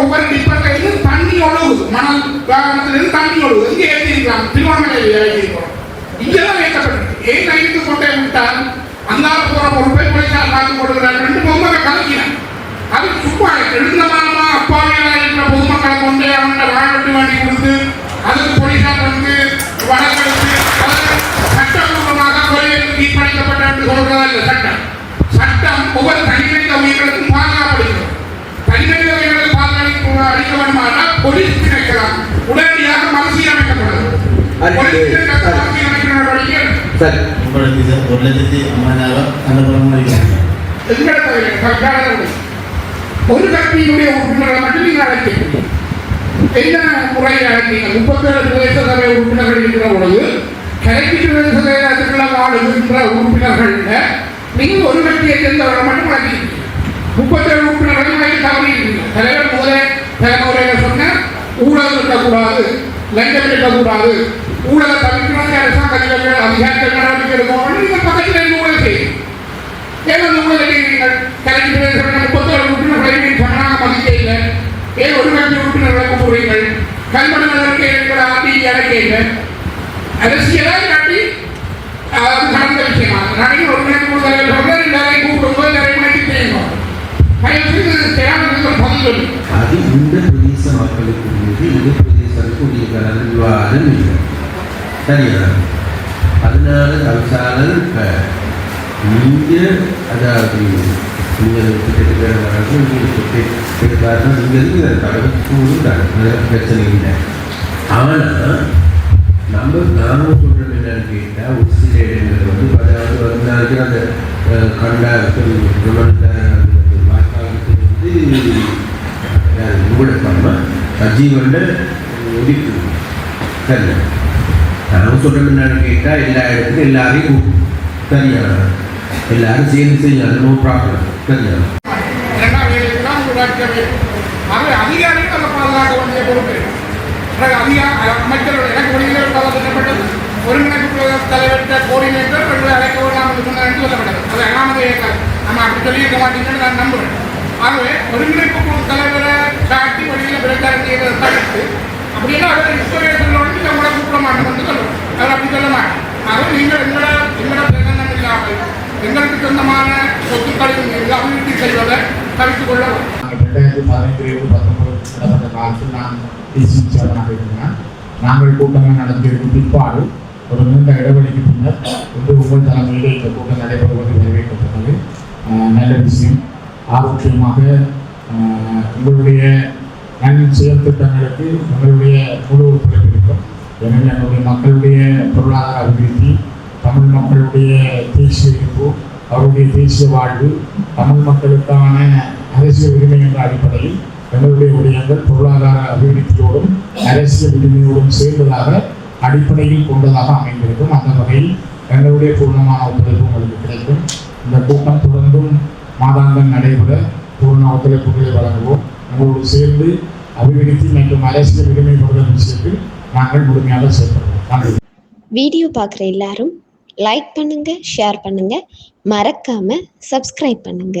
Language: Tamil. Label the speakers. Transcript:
Speaker 1: ஒவ்வொரு டிப்பர்லையும் தண்ணி ஒழுகு. மணல் வாகனத்திலிருந்து தண்ணி ஒழுகு. இங்கே ஏற்றிருக்கலாம் திருவண்ணாமலையில் எழுதியிருக்கிறோம். இங்கெல்லாம் ஏற்றப்பட்டது ஏன் கைது கொண்டே விட்டால்? அந்தால போற பொறுப்பை போலீசார் பார்த்து கொடுக்கிறார் ரெண்டு பொம்மை கலக்கினான் அது சும்மா எழுந்தமானமா அப்பாவியலா இருக்கிற பொதுமக்களை கொண்டே அவங்க வாழட்டு வேண்டி கொடுத்து அதுக்கு போலீசார் வந்து வழக்கெடுத்து அதாவது சட்டபூர்வமாக கொலையில் தீர்ப்பளிக்கப்பட்ட என்று சொல்றதா இல்லை சட்டம். சட்டம் ஒவ்வொரு போலீஸ் திணைக்கலாம் உடனடியாக
Speaker 2: இது ஒரு லட்சத்தி ஐம்பதாயிரம்
Speaker 1: ஒரு கட்சியினுடைய உறுப்பினர்களை மட்டும் நீங்கள் அழைக்க என்ன முறையை அழைத்தீங்க முப்பத்தேழு பிரதேச சபை உறுப்பினர்கள் இருக்கிற பொழுது கலைக்கு பிரதேச சபையில் வாழுகின்ற உறுப்பினர்கள் நீங்கள் ஒரு கட்சியை சேர்ந்தவர்களை மட்டும் அழைக்கிறீங்க முப்பத்தேழு உறுப்பினர்கள் அழைக்க தவறியிருக்கீங்க தலைவர் முதலே தலைமுறையில் சொன்ன ஊழல் இருக்கக்கூடாது லஞ்சம் இருக்கக்கூடாது ஊழலை தவிர்க்கிறாங்க அரசாங்க அதிகாரிகள் அதிகாரிகள் நடவடிக்கை எடுக்கணும் நீங்கள் பக்கத்தில் இருந்து ஊழல் செய்யும். ஏன் அந்த ஊழலை நீங்கள் கலைக்கு பிரதேச முப்பத்தேழு உறுப்பினர்களை சமனாக மதிக்க இல்லை. ஏன் ஒரு கட்சி உறுப்பினர்களை கூறுகிறீர்கள் கல்வன நடவடிக்கை இருக்கிற ஆட்சி இறக்கீங்க அரசியலாக காட்டி அது நடந்த விஷயமா? நாளைக்கு ஒரு மணிக்கு முதல்ல சொல்ற எல்லாரையும் கூப்பிடும்போது நிறைய மணிக்கு செய்யணும் தயவு செய்து இது பதில் சொல்லி.
Speaker 3: விவாதம் இல்லை சரியா அதனால தவிசாளர் இப்போ நீங்கள் அதாவது நீங்கள் கிட்டத்தட்ட வரது நீங்கள் எடுத்தாருன்னா நீங்கள் இருக்கிற கடவுள் பிரச்சனை இல்லை ஆனால் நம்ம நாம சொல்கிறது என்னன்னு கேட்டால் ஒரு சில இடங்கள் வந்து அதாவது வந்து அந்த அஹ், கண்டா வாய்க்காலுக்கு வந்து மூடப்படாம சஜீவன்ல ஒதுக்கு சரி நான் சொல்கிறது என்னன்னு கேட்டால் எல்லா இடத்துலையும் எல்லாரையும் கூப்பிடு. எல்லாரும் சேர்ந்து செய்யலாம். நோ ப்ராப்ளம் சரியா
Speaker 1: தான் அதிகாரிகள் நம்ம பாதுகாக்க வேண்டிய பொறுப்பு. இருக்கு. அமைச்சர்கள் எனக்கு வெளியில் சொல்லப்பட்டது. ஒருங்கிணைப்பு தலைவர்கிட்ட கோஆர்டினேட்டர் ரெண்டு அழைக்க வேண்டாம் என்று சொன்னார் சொல்லப்பட்டது. அது அனாமத இயக்கம் நம்ம அப்படி சொல்லியிருக்க மாட்டீங்கன்னு நான் நம்புறேன். ஆகவே ஒருங்கிணைப்பு குழு தலைவரை காட்டி வெளியில் பிரச்சாரம் செய்வதை தவிர்த்து அப்படின்னா அவர் இன்ஸ்பிரேஷனோடு நீங்கள் உங்களை கூப்பிட மாட்டோம் என்று சொல்லுவோம் அவர் அப்படி சொல்ல மாட்டேன் நீங்கள் எங்களை எங்களோட பிரகடனம் இல்லாமல் எங்களுக்கு சொந்தமான சொத்துக்களையும் மீது அபிவிருத்தி செய்வதை தவிர்த்துக் கொள்ள
Speaker 4: நாங்கள் ரெண்டாயிரத்தி பதினைந்து இருபது பத்தொன்பது நடந்த காலத்தில் நான் டிசி சேர்மனாக இருந்தேன். நாங்கள் கூட்டங்கள் நடத்தியதற்கு பிற்பாடு ஒரு நீண்ட இடைவெளிக்கு பின்னர் வந்து உங்கள் தலைமையில் இந்த கூட்டம் நடைபெறுவது நிறைவேற்றப்பட்டது. நல்ல விஷயம். ஆரோக்கியமாக உங்களுடைய நன் செயல் திட்டங்களுக்கு உங்களுடைய முழு ஒத்துழைப்பு இருக்கும். எனவே நம்முடைய மக்களுடைய பொருளாதார அபிவிருத்தி தமிழ் மக்களுடைய தேசிய இருப்பு அவருடைய தேசிய வாழ்வு தமிழ் மக்களுக்கான அரசியல் உரிமை என்ற அடிப்படையில் எங்களுடைய விடயங்கள் பொருளாதார அபிவிருத்தியோடும் அரசியல் உரிமையோடும் சேர்ந்ததாக அடிப்படையில் கொண்டதாக அமைந்திருக்கும் அந்த வகையில் எங்களுடைய பூர்ணமான ஒத்துழைப்பு உங்களுக்கு கிடைக்கும். இந்த கூட்டம் தொடர்ந்தும் மாதாந்தம் நடைபெற பூர்ண ஒத்துழைப்புகளை வழங்குவோம். உங்களோடு சேர்ந்து அபிவிருத்தி மற்றும் அரசியல் உரிமை பெறுதல் விஷயத்தில் நாங்கள் முழுமையாக செயல்படுவோம் நன்றி
Speaker 5: வீடியோ பார்க்குற எல்லாரும் லைக் பண்ணுங்க ஷேர் பண்ணுங்க. மறக்காம சப்ஸ்கிரைப் பண்ணுங்க.